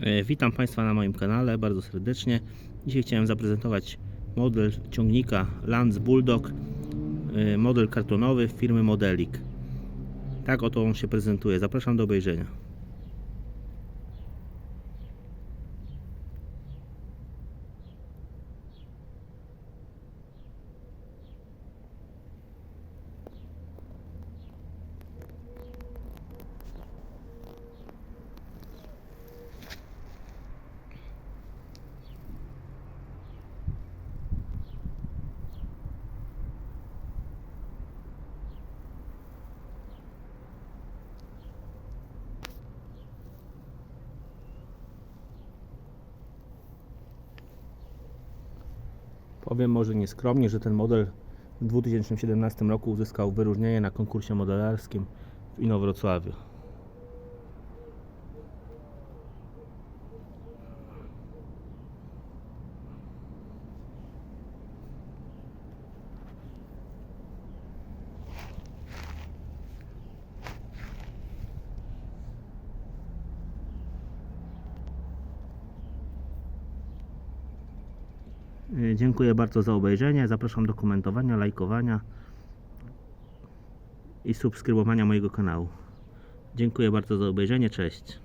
E, Witam Państwa na moim kanale bardzo serdecznie. Dzisiaj chciałem zaprezentować model ciągnika Lance Bulldog, e, model kartonowy firmy Modelik. Tak oto on się prezentuje. Zapraszam do obejrzenia. Powiem może nieskromnie, że ten model w 2017 roku uzyskał wyróżnienie na konkursie modelarskim w Inowrocławiu. Dziękuję bardzo za obejrzenie. Zapraszam do komentowania, lajkowania i subskrybowania mojego kanału. Dziękuję bardzo za obejrzenie. Cześć.